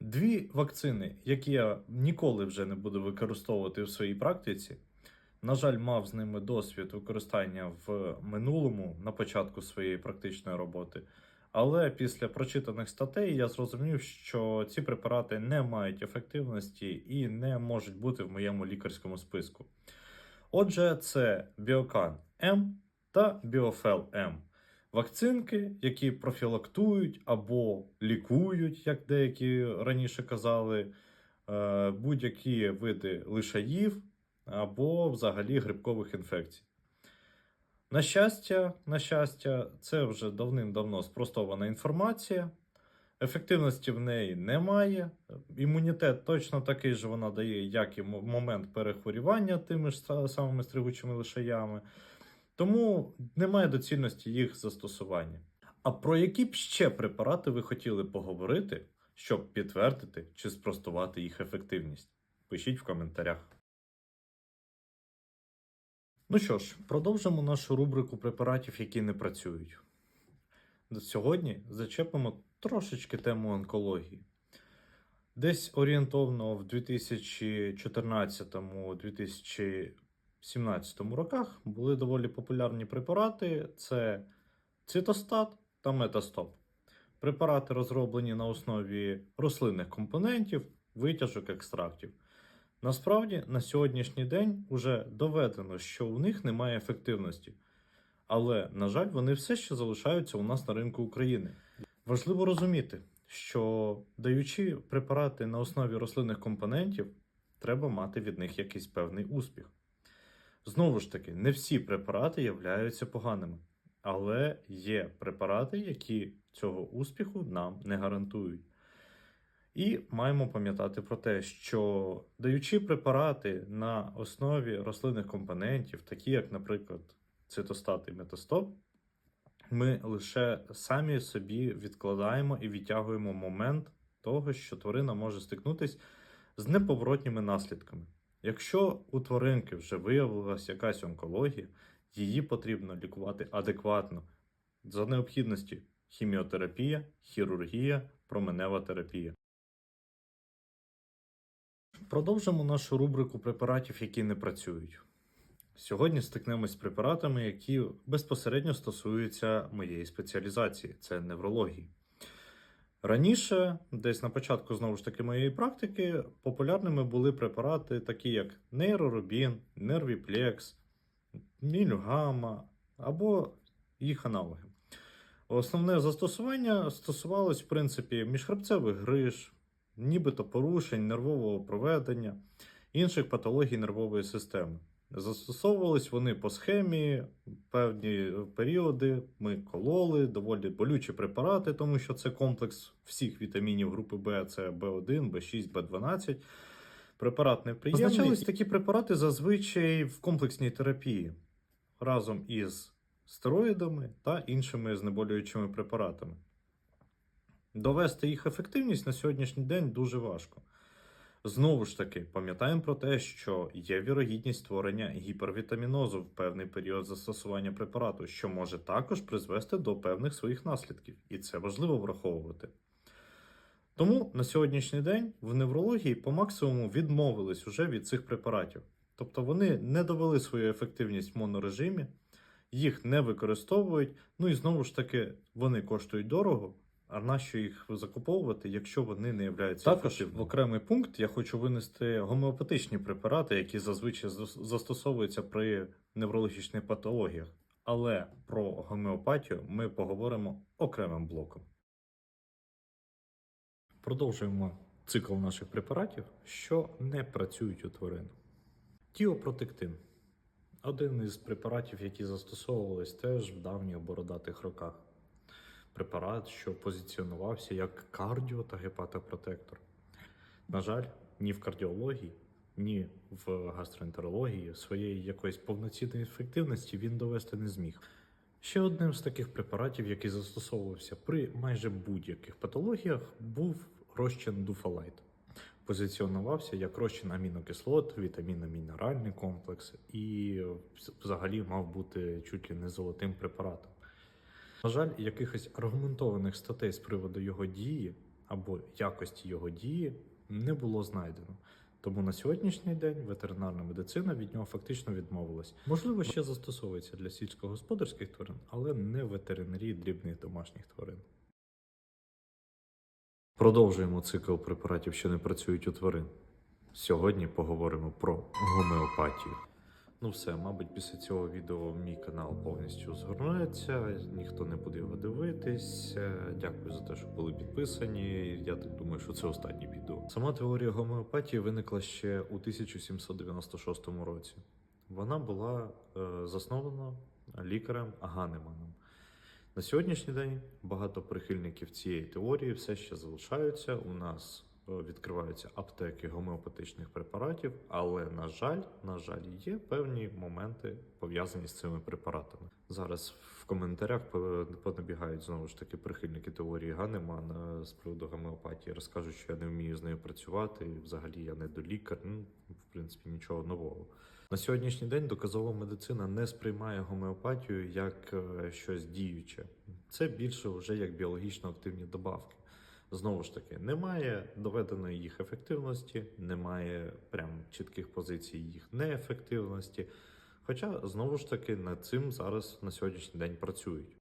Дві вакцини, які я ніколи вже не буду використовувати в своїй практиці. На жаль, мав з ними досвід використання в минулому на початку своєї практичної роботи. Але після прочитаних статей я зрозумів, що ці препарати не мають ефективності і не можуть бути в моєму лікарському списку. Отже, це Біокан М та Біофел М. Вакцинки, які профілактують або лікують, як деякі раніше казали, е, будь-які види лишаїв або взагалі грибкових інфекцій. На щастя, на щастя, це вже давним-давно спростована інформація. Ефективності в неї немає. Імунітет точно такий же вона дає, як і мо- момент перехворювання тими ж самими стригучими лишаями. Тому немає доцільності їх застосування. А про які б ще препарати ви хотіли поговорити, щоб підтвердити чи спростувати їх ефективність? Пишіть в коментарях. Ну що ж, продовжимо нашу рубрику препаратів, які не працюють. Сьогодні зачепимо трошечки тему онкології. Десь орієнтовно в 2014-2017 роках були доволі популярні препарати: це цитостат та метастоп. Препарати розроблені на основі рослинних компонентів, витяжок, екстрактів. Насправді, на сьогоднішній день вже доведено, що у них немає ефективності. Але, на жаль, вони все ще залишаються у нас на ринку України. Важливо розуміти, що даючи препарати на основі рослинних компонентів, треба мати від них якийсь певний успіх. Знову ж таки, не всі препарати являються поганими, але є препарати, які цього успіху нам не гарантують. І маємо пам'ятати про те, що даючи препарати на основі рослинних компонентів, такі як, наприклад, цитостат і метастоп, ми лише самі собі відкладаємо і відтягуємо момент того, що тварина може стикнутися з неповоротніми наслідками. Якщо у тваринки вже виявилася якась онкологія, її потрібно лікувати адекватно за необхідності хіміотерапія, хірургія, променева терапія. Продовжимо нашу рубрику препаратів, які не працюють. Сьогодні стикнемось з препаратами, які безпосередньо стосуються моєї спеціалізації це неврології. Раніше, десь на початку знову ж таки моєї практики, популярними були препарати, такі як нейроробін, нервіплекс, нільгама або їх аналоги. Основне застосування стосувалось, в принципі, міжхребцевих гриж, нібито порушень нервового проведення, інших патологій нервової системи. Застосовувались вони по схемі, певні періоди ми кололи, доволі болючі препарати, тому що це комплекс всіх вітамінів групи Б, це В1, В6, В12. Препарат неприємний. Позначались такі препарати зазвичай в комплексній терапії разом із стероїдами та іншими знеболюючими препаратами. Довести їх ефективність на сьогоднішній день дуже важко. Знову ж таки, пам'ятаємо про те, що є вірогідність створення гіпервітамінозу в певний період застосування препарату, що може також призвести до певних своїх наслідків, і це важливо враховувати. Тому на сьогоднішній день в неврології по максимуму відмовились уже від цих препаратів. Тобто вони не довели свою ефективність в монорежимі, їх не використовують, ну і знову ж таки вони коштують дорого. А нащо їх закуповувати, якщо вони не являються також ефективними? в окремий пункт я хочу винести гомеопатичні препарати, які зазвичай застосовуються при неврологічних патологіях. Але про гомеопатію ми поговоримо окремим блоком. Продовжуємо цикл наших препаратів, що не працюють у тварин. Тіопротектин один із препаратів, які застосовувались теж в давніх бородатих роках препарат, що позиціонувався як кардіо та гепатопротектор. На жаль, ні в кардіології, ні в гастроентерології своєї якоїсь повноцінної ефективності він довести не зміг. Ще одним з таких препаратів, який застосовувався при майже будь-яких патологіях, був розчин дуфалайт. Позиціонувався як розчин амінокислот, вітамінно-мінеральний комплекс і взагалі мав бути чуть ли не золотим препаратом. На жаль, якихось аргументованих статей з приводу його дії або якості його дії не було знайдено. Тому на сьогоднішній день ветеринарна медицина від нього фактично відмовилась. Можливо, ще застосовується для сільськогосподарських тварин, але не ветеринарії дрібних домашніх тварин. Продовжуємо цикл препаратів, що не працюють у тварин. Сьогодні поговоримо про гомеопатію. Ну все, мабуть, після цього відео мій канал повністю згорнується, ніхто не буде його дивитись. Е, Дякую за те, що були підписані. Я так думаю, що це останнє відео. Сама теорія гомеопатії виникла ще у 1796 році. Вона була е, заснована лікарем Ганеманом. На сьогоднішній день багато прихильників цієї теорії все ще залишаються. У нас відкриваються аптеки гомеопатичних препаратів, але на жаль, на жаль, є певні моменти пов'язані з цими препаратами. Зараз в коментарях понабігають знову ж таки прихильники теорії Ганемана з приводу гомеопатії. Розкажуть, що я не вмію з нею працювати. і Взагалі я не до лікар. Ну, в принципі, нічого нового. На сьогоднішній день доказова медицина не сприймає гомеопатію як е, щось діюче. Це більше вже як біологічно активні добавки. Знову ж таки, немає доведеної їх ефективності, немає прям чітких позицій їх неефективності. Хоча, знову ж таки, над цим зараз на сьогоднішній день працюють.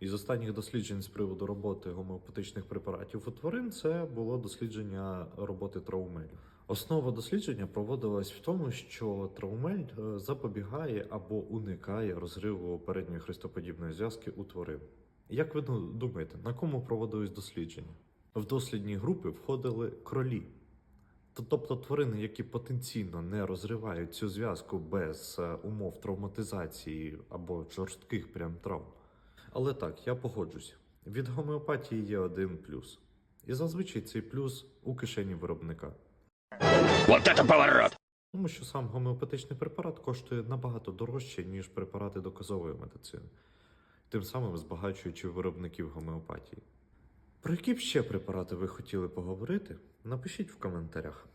Із останніх досліджень з приводу роботи гомеопатичних препаратів у тварин це було дослідження роботи траумелю. Основа дослідження проводилась в тому, що траумель е, запобігає або уникає розриву передньої хрестоподібної зв'язки у тварин. Як ви думаєте, на кому проводились дослідження? В дослідні групи входили кролі, тобто тварини, які потенційно не розривають цю зв'язку без е, умов травматизації або жорстких прям травм. Але так, я погоджусь. Від гомеопатії є один плюс. І зазвичай цей плюс у кишені виробника. Вот это поворот! Тому що сам гомеопатичний препарат коштує набагато дорожче, ніж препарати доказової медицини, тим самим збагачуючи виробників гомеопатії. Про які б ще препарати ви хотіли поговорити? Напишіть в коментарях.